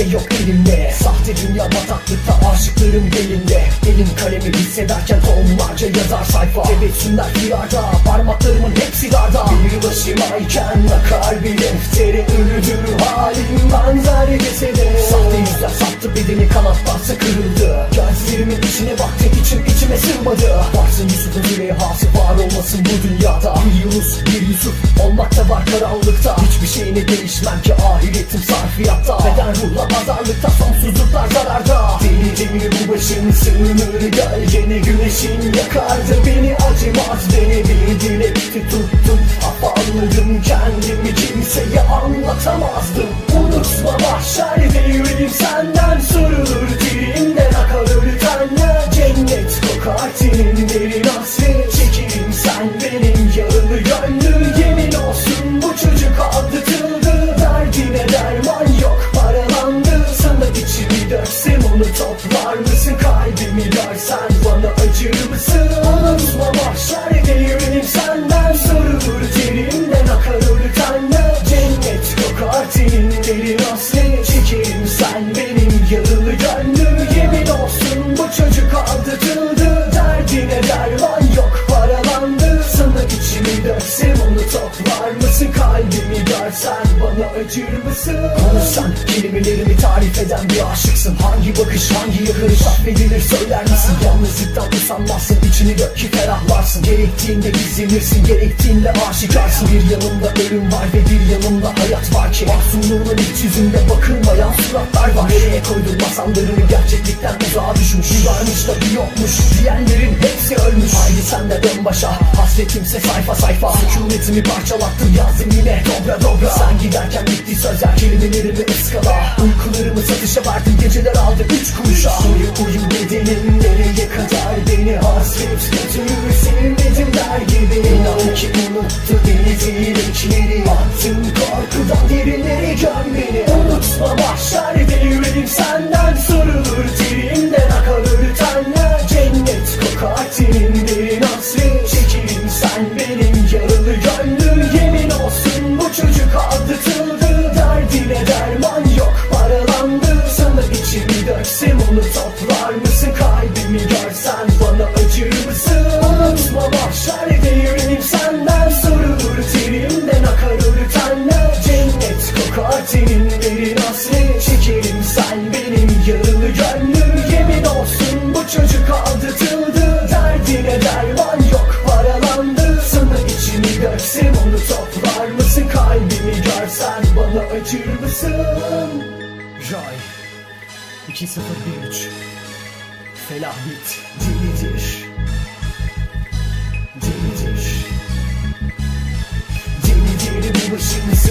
şey yok elimde. Sahte dünya bataklıkta aşıklarım belinde Elin kalemi hissederken tonlarca yazar sayfa. Tebessümler rüyada parmaklarımın hepsi darda Bir başımayken akar bir deftere Ölüdür. Halim benzer kesede Sahte yüzler sattı bedeni kanatlarsa kırıldı. Gözlerimin içine baktı içim içime sığmadı. Varsın Yusuf'un Beden ruhla pazarlıkta sonsuzluklar zararda. Deli demir bu başın sığınır gölgene Güneşin yakardı. Beni acımaz beni Bir dilekti tuttum. Afalladım kendimi kimseye anlatamazdım. Unutma mahşerde yüreğim senden sorulur. Dilimden akar ölü tenler. Cennet kokar tenin derin içimi döksem onu toplar mısın? Kalbimi görsen bana acır mısın? Konuşsan kelimelerimi tarif eden bir aşıksın. Hangi bakış hangi yakınış affedilir söyler misin? Yalnızlıktan usanmazsın içini dök ki ferahlarsın. Gerektiğinde gizlenirsin gerektiğinde aşikarsın. Bir yanımda ölüm var ve bir yanımda hayat var ki Mahzunluğunun iç yüzünde bakılmayan suratlar var. Nereye koydun masallarını gerçeklikten uzağa düşmüş Bir varmış da bir yokmuş. Diyenlerin hepsi ölmüş. Haydi sen de dön başa. Hasretimse sayfa sayfa. Sükunetimi parçalattım yazdım yine dobra dobra. Sen giderken bitti sözler. Kelimelerimi ıskala. Uykularımı satışa verdim. Geceler aldı üç kuruşa Uyu uyu bedenim. Nereye kadar beni hasret götürür? Sevmedim der gibi İnan ki unuttu beni dilekleri Attım Tenin derin hasret Çekerim sen benim yaralı gönlüm Yemin olsun bu çocuk aldatıldı Derdine derman yok paralandı. Sana içimi döksem onu toplar mısın? Kalbimi görsen bana acır mısın? Ray 2013 Felah bit delidir Delidir Delidir başın sığınır